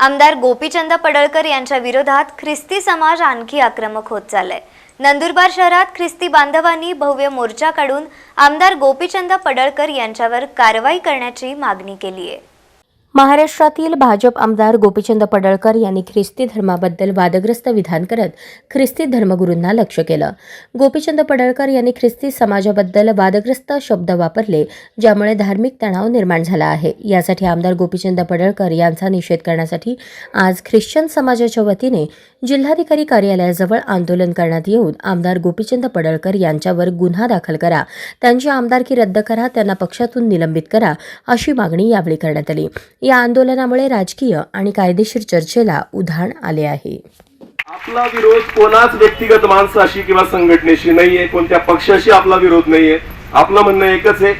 आमदार गोपीचंद पडळकर यांच्या विरोधात ख्रिस्ती समाज आणखी आक्रमक होत चाललाय. नंदुरबार शहरात ख्रिस्ती बांधवांनी भव्य मोर्चा काढून आमदार गोपीचंद पडळकर यांच्यावर कारवाई करण्याची मागणी केली आहे महाराष्ट्रातील भाजप आमदार गोपीचंद पडळकर यांनी ख्रिस्ती धर्माबद्दल वादग्रस्त विधान करत ख्रिस्ती धर्मगुरूंना लक्ष केलं. गोपीचंद पडळकर यांनी ख्रिस्ती समाजाबद्दल वादग्रस्त शब्द वापरले ज्यामुळे धार्मिक तणाव निर्माण झाला आहे. यासाठी आमदार गोपीचंद पडळकर यांचा निषेध करण्यासाठी आज ख्रिश्चन समाजाच्या वतीने जिल्हाधिकारी कार्यालयाजवळ आंदोलन करण्यात येऊन आमदार गोपीचंद पडळकर यांच्यावर गुन्हा दाखल करा त्यांची आमदारकी रद्द करा त्यांना पक्षातून निलंबित करा अशी मागणी यावेळी करण्यात आली. या आंदोलनामुळे राजकीय आणि कायदेशीर चर्चेला उधाण आले आहे. आपला विरोध कोणाच व्यक्तिगत माणसाशी किंवा संघटनेशी नाहीये कोणत्या पक्षाशी आपला विरोध नाहीये. आपलं म्हणणं एकच आहे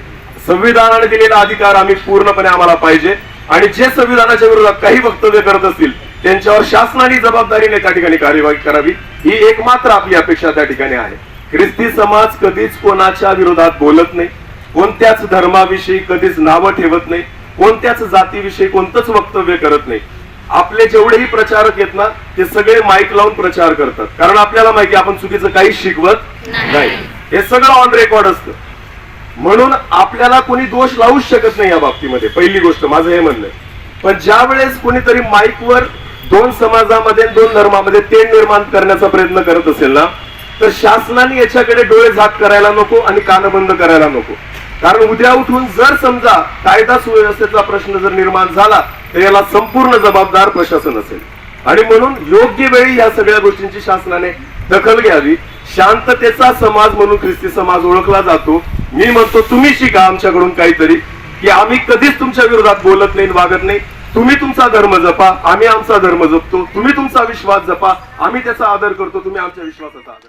संविधानाने दिलेला अधिकार आम्ही पूर्णपणे आम्हाला पाहिजे. आणि जे संविधानाच्या विरोधात काही वक्तव्य करत असतील त्यांच्यावर शासनाने जबाबदारीने त्या ठिकाणी कार्यवाही करावी. ही एकमात्र आपली अपेक्षा त्या ठिकाणी आहे. ख्रिस्ती समाज कधीच कोणाच्या विरोधात बोलत नाही. कोणत्याच धर्माविषयी कधीच नावं ठेवत नाही. कोणत्याच जातीविषयी कोणतंच वक्तव्य करत नाही. आपले जेवढेही प्रचारक आहेत ना ते सगळे माईक लावून प्रचार करतात. कारण आपल्याला माहिती आपण चुकीचं काहीच शिकवत नाही. हे सगळं ऑन रेकॉर्ड असतं. म्हणून आपल्याला कोणी दोष लावूच शकत नाही या बाबतीमध्ये. पहिली गोष्ट माझं हे म्हणणं. पण ज्या वेळेस कोणीतरी माईकवर दोन समाजामध्ये दोन धर्मामध्ये तेढ निर्माण करण्याचा प्रयत्न करत असेल ना तर शासनाने याच्याकडे डोळे झाक करायला नको आणि कान बंद करायला नको. कारण उद्या उठून जर समजा कायदा सुव्यवस्थेचा प्रश्न जर निर्माण झाला तर याला संपूर्ण जबाबदार प्रशासन असेल. आणि म्हणून योग्य वेळी या सगळ्या गोष्टींची शासनाने दखल घ्यावी. शांततेचा समाज म्हणून ख्रिस्ती समाज ओळखला जातो. मी म्हणतो तुम्ही शिका आमच्याकडून काहीतरी की आम्ही कधीच तुमच्या विरोधात बोलत नाही वागत नाही. तुम्ही तुमचा धर्म जपा आम्ही आमचा धर्म जपतो. तुम्ही तुमचा विश्वास जपा आम्ही त्याचा आदर करतो तुम्ही आमच्या विश्वासाचा आदर